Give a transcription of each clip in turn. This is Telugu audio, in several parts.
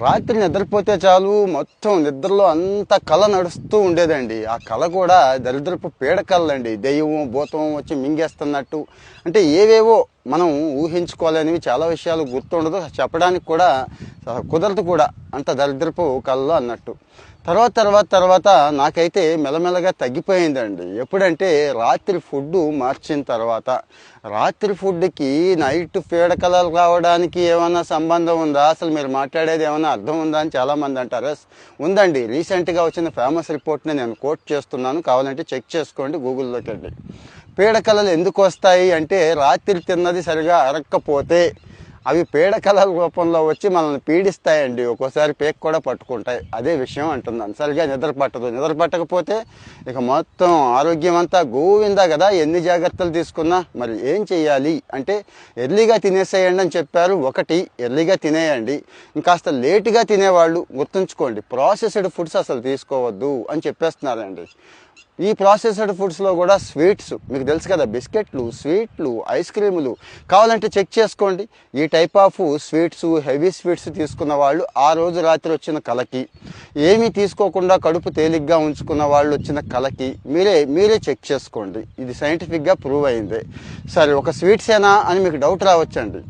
రాత్రి నిద్రపోతే చాలు మొత్తం నిద్రలో అంత కళ నడుస్తూ ఉండేదండి. ఆ కళ కూడా దరిద్రపు పీడకలండి దెయ్యం భూతం వచ్చి మింగేస్తున్నట్టు. అంటే ఏవేవో మనం ఊహించుకోలేనివి చాలా విషయాలు గుర్తుండదు. చెప్పడానికి కూడా కుదరదు కూడా. అంత దరిద్రపు కళ్ళు అన్నట్టు. తర్వాత తర్వాత తర్వాత నాకైతే మెల్లమెల్లగా తగ్గిపోయిందండి. ఎప్పుడంటే రాత్రి ఫుడ్ మార్చిన తర్వాత. రాత్రి ఫుడ్కి నైట్ పీడకలలు రావడానికి ఏమైనా సంబంధం ఉందా? అసలు మీరు మాట్లాడేది ఏమైనా అర్థం ఉందా అని చాలామంది అంటారు. ఉందండి. రీసెంట్గా వచ్చిన ఫేమస్ రిపోర్ట్ని నేను కోట్ చేస్తున్నాను. కావాలంటే చెక్ చేసుకోండి గూగుల్లోకి వెళ్ళి పీడకలలు ఎందుకు వస్తాయి అంటే రాత్రి తిన్నది సరిగా అరక్కపోతే అవి పీడకలల రూపంలో వచ్చి మనల్ని పీడిస్తాయండి. ఒక్కోసారి పేక్ కూడా పట్టుకుంటాయి. అదే విషయం అంటున్నాను సరిగా నిద్ర పట్టదు. నిద్ర పట్టకపోతే ఇక మొత్తం ఆరోగ్యం అంతా గోవిందా కదా. ఎన్ని జాగ్రత్తలు తీసుకున్నా మరి ఏం చేయాలి అంటే ఎర్లీగా తినేసేయండి అని చెప్పారు. ఒకటి ఎర్లీగా తినేయండి. ఇంకాస్త లేటుగా తినేవాళ్ళు గుర్తుంచుకోండి. ప్రాసెస్డ్ ఫుడ్స్ అసలు తీసుకోవద్దు అని చెప్పేస్తున్నారండి. ఈ ప్రాసెస్డ్ ఫుడ్స్లో కూడా స్వీట్స్ మీకు తెలుసు కదా బిస్కెట్లు స్వీట్లు ఐస్ క్రీములు కావాలంటే చెక్ చేసుకోండి. ఈ type of sweets heavy sweets తీసుకున్న వాళ్ళు ఆ రోజు రాత్రి వచ్చిన కలకి. ఏమీ తీసుకోకుండా కడుపు తేలిగ్గా ఉంచుకున్న వాళ్ళు వచ్చిన కలకి మీరే మీరే చెక్ చేసుకోండి. ఇది సైంటిఫిక్గా ప్రూవ్ అయింది. సరే ఒక స్వీట్సేనా అని మీకు డౌట్ రావచ్చండి.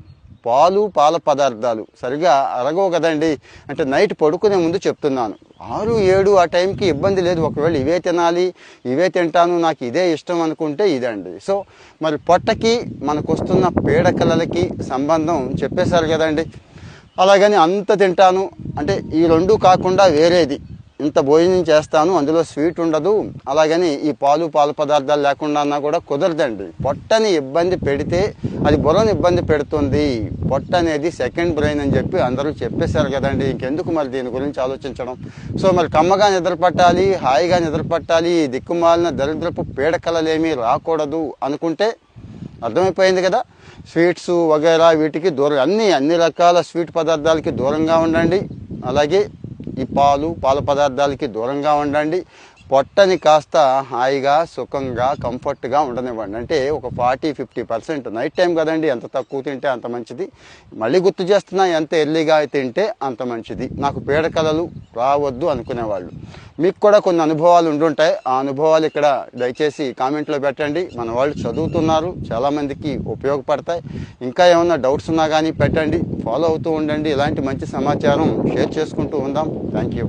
పాలు పాల పదార్థాలు. సరిగా అరగవు కదండి. అంటే నైట్ పడుకునే ముందు చెప్తున్నాను. ఆరు ఏడు ఆ టైంకి ఇబ్బంది లేదు. ఒకవేళ ఇవే తినాలి ఇవే తింటాను నాకు ఇదే ఇష్టం అనుకుంటే ఇదండి. సో మరి పొట్టకి మనకు వస్తున్న పీడకలలకి సంబంధం చెప్పేశారు కదండి. అలాగని అంత తింటాను. అంటే ఈ రెండు కాకుండా వేరేది. ఇంత భోజనం చేస్తాను అందులో స్వీట్ ఉండదు అలాగని ఈ పాలు పాలు పదార్థాలు లేకుండా అన్నా కూడా కుదరదండి. పొట్టని ఇబ్బంది పెడితే అది బుర్రను ఇబ్బంది పెడుతుంది. పొట్ట అనేది సెకండ్ బ్రెయిన్ అని చెప్పి అందరూ చెప్పేశారు కదండి. ఇంకెందుకు మరి దీని గురించి ఆలోచించడం? సో మరి కమ్మగా నిద్రపట్టాలి హాయిగా నిద్రపట్టాలి దిక్కుమాలిన దరిద్రపు పీడకలలేమీ రాకూడదు అనుకుంటే అర్థమైపోయింది కదా? స్వీట్స్ వగైరా వీటికి దూరం అన్ని అన్ని రకాల స్వీట్ పదార్థాలకి దూరంగా ఉండండి. అలాగే ఈ పాలు పాల పదార్థాలకి దూరంగా ఉండండి. పొట్టని కాస్త హాయిగా సుఖంగా కంఫర్ట్గా ఉండనివ్వండి. అంటే ఒక forty fifty percent night time కదండి ఎంత తక్కువ తింటే అంత మంచిది. మళ్ళీ గుర్తు చేస్తున్నా ఎంత ఎర్లీగా తింటే అంత మంచిది. నాకు పీడకలలు రావద్దు అనుకునేవాళ్ళు. మీకు కూడా కొన్ని అనుభవాలు ఉండుంటాయి. ఆ అనుభవాలు ఇక్కడ దయచేసి కామెంట్లో పెట్టండి. మన వాళ్ళు చదువుతున్నారు చాలామందికి ఉపయోగపడతాయి. ఇంకా ఏమైనా డౌట్స్ ఉన్నా కానీ పెట్టండి. ఫాలో అవుతూ ఉండండి. ఇలాంటి మంచి సమాచారం షేర్ చేసుకుంటూ ఉందాం. Thank you.